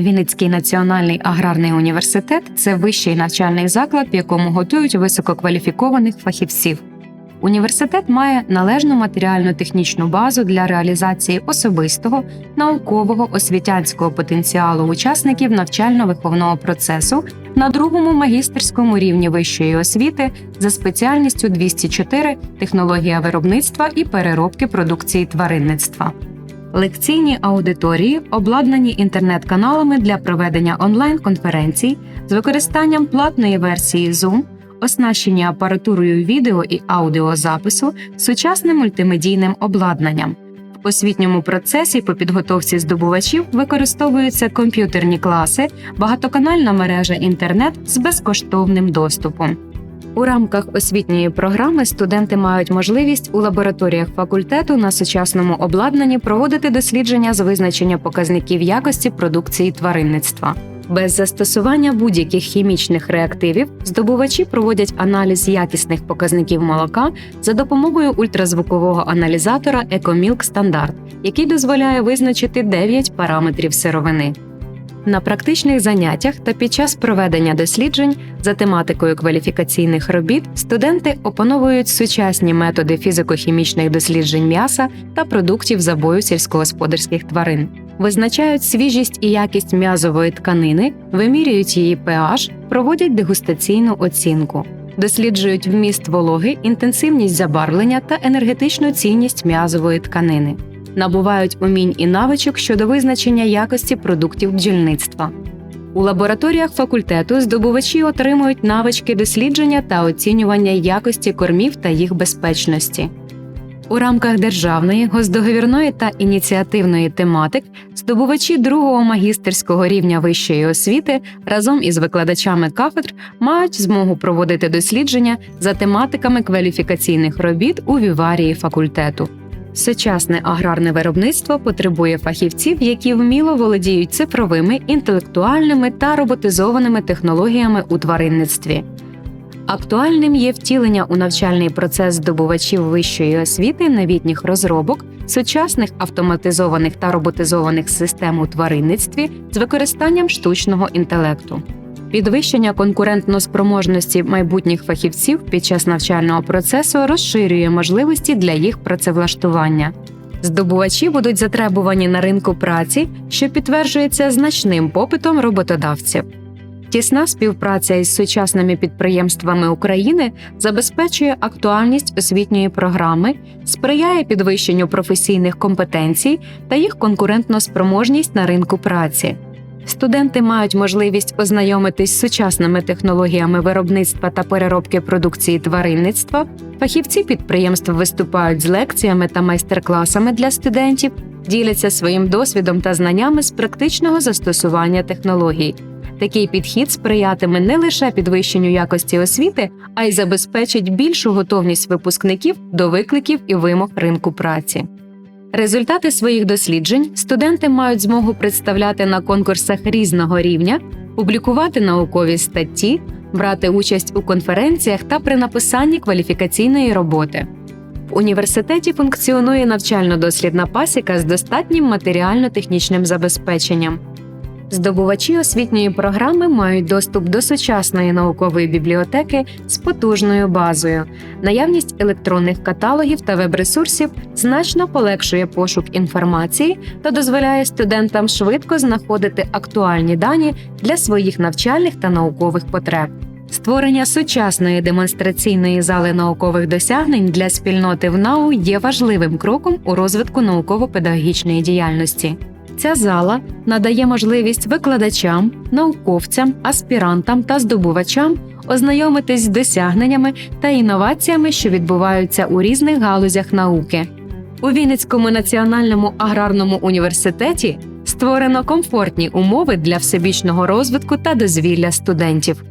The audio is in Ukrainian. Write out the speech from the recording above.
Вінницький національний аграрний університет це вищий навчальний заклад, в якому готують висококваліфікованих фахівців. Університет має належну матеріально-технічну базу для реалізації особистого, наукового, освітянського потенціалу учасників навчально-виховного процесу на другому магістерському рівні вищої освіти за спеціальністю 204 технологія виробництва і переробки продукції тваринництва. Лекційні аудиторії обладнані інтернет-каналами для проведення онлайн-конференцій з використанням платної версії Zoom, оснащені апаратурою відео і аудіозапису, сучасним мультимедійним обладнанням. В освітньому процесі по підготовці здобувачів використовуються комп'ютерні класи, багатоканальна мережа інтернет з безкоштовним доступом. У рамках освітньої програми студенти мають можливість у лабораторіях факультету на сучасному обладнанні проводити дослідження з визначення показників якості продукції тваринництва. Без застосування будь-яких хімічних реактивів здобувачі проводять аналіз якісних показників молока за допомогою ультразвукового аналізатора EcoMilk Standard, який дозволяє визначити 9 параметрів сировини. На практичних заняттях та під час проведення досліджень за тематикою кваліфікаційних робіт студенти опановують сучасні методи фізико-хімічних досліджень м'яса та продуктів забою сільськогосподарських тварин, визначають свіжість і якість м'язової тканини, вимірюють її pH, проводять дегустаційну оцінку. Досліджують вміст вологи, інтенсивність забарвлення та енергетичну цінність м'язової тканини набувають умінь і навичок щодо визначення якості продуктів бджільництва. У лабораторіях факультету здобувачі отримують навички дослідження та оцінювання якості кормів та їх безпечності. У рамках державної, госдоговірної та ініціативної тематик здобувачі другого магістерського рівня вищої освіти разом із викладачами кафедр мають змогу проводити дослідження за тематиками кваліфікаційних робіт у віварії факультету. Сучасне аграрне виробництво потребує фахівців, які вміло володіють цифровими, інтелектуальними та роботизованими технологіями у тваринництві. Актуальним є втілення у навчальний процес здобувачів вищої освіти новітніх розробок, сучасних автоматизованих та роботизованих систем у тваринництві з використанням штучного інтелекту. Підвищення конкурентноспроможності майбутніх фахівців під час навчального процесу розширює можливості для їх працевлаштування. Здобувачі будуть затребувані на ринку праці, що підтверджується значним попитом роботодавців. Тісна співпраця із сучасними підприємствами України забезпечує актуальність освітньої програми, сприяє підвищенню професійних компетенцій та їх конкурентноспроможність на ринку праці. Студенти мають можливість ознайомитись з сучасними технологіями виробництва та переробки продукції тваринництва. Фахівці підприємств виступають з лекціями та майстер-класами для студентів, діляться своїм досвідом та знаннями з практичного застосування технологій. Такий підхід сприятиме не лише підвищенню якості освіти, а й забезпечить більшу готовність випускників до викликів і вимог ринку праці. Результати своїх досліджень студенти мають змогу представляти на конкурсах різного рівня, публікувати наукові статті, брати участь у конференціях та при написанні кваліфікаційної роботи. В університеті функціонує навчально-дослідна пасіка з достатнім матеріально-технічним забезпеченням. Здобувачі освітньої програми мають доступ до сучасної наукової бібліотеки з потужною базою. Наявність електронних каталогів та веб-ресурсів значно полегшує пошук інформації та дозволяє студентам швидко знаходити актуальні дані для своїх навчальних та наукових потреб. Створення сучасної демонстраційної зали наукових досягнень для спільноти в НАУ є важливим кроком у розвитку науково-педагогічної діяльності. Ця зала надає можливість викладачам, науковцям, аспірантам та здобувачам ознайомитись з досягненнями та інноваціями, що відбуваються у різних галузях науки. У Вінницькому національному аграрному університеті створено комфортні умови для всебічного розвитку та дозвілля студентів.